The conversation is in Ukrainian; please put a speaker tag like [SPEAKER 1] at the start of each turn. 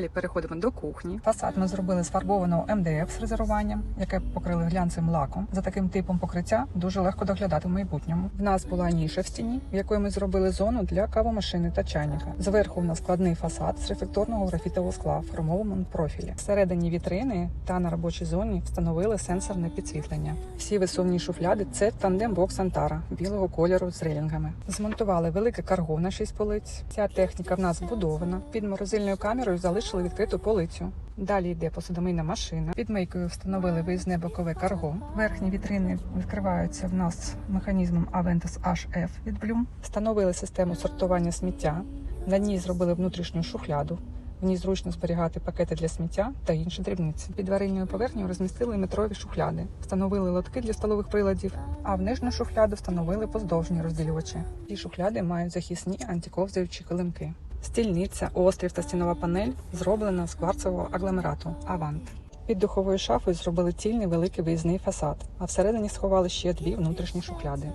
[SPEAKER 1] Далі переходимо до кухні.
[SPEAKER 2] Фасад ми зробили з фарбованого МДФ з резервуванням, яке покрили глянцем лаком. За таким типом покриття дуже легко доглядати в майбутньому. В нас була ніша в стіні, в якої ми зробили зону для кавомашини та чайника. Зверху в нас складний фасад з рефлекторного графітового скла в хромовому профілі. Всередині вітрини та на робочій зоні встановили сенсорне підсвітлення. Всі висувні шуфляди це тандем бокс Антара білого кольору з рейлінгами. Змонтували велике карго на 6 полиць. Ця техніка в нас збудована. Під морозильною камерою залишили відкриту полицю. Далі йде посудомийна машина. Під мийкою встановили виїзне бокове карго. Верхні вітрини відкриваються в нас механізмом Aventus HF від Bloom. Встановили систему сортування сміття. На ній зробили внутрішню шухляду. В ній зручно зберігати пакети для сміття та інші дрібниці. Під варильною поверхнею розмістили метрові шухляди, встановили лотки для столових приладів, а в нижню шухляду встановили поздовжні розділювачі. Ці шухляди мають захисні антиковзаючі килимки. Стільниця, острів та стінова панель зроблена з кварцевого агломерату Авант. Під духовою шафою зробили цільний великий виїзний фасад, а всередині сховали ще дві внутрішні шухляди.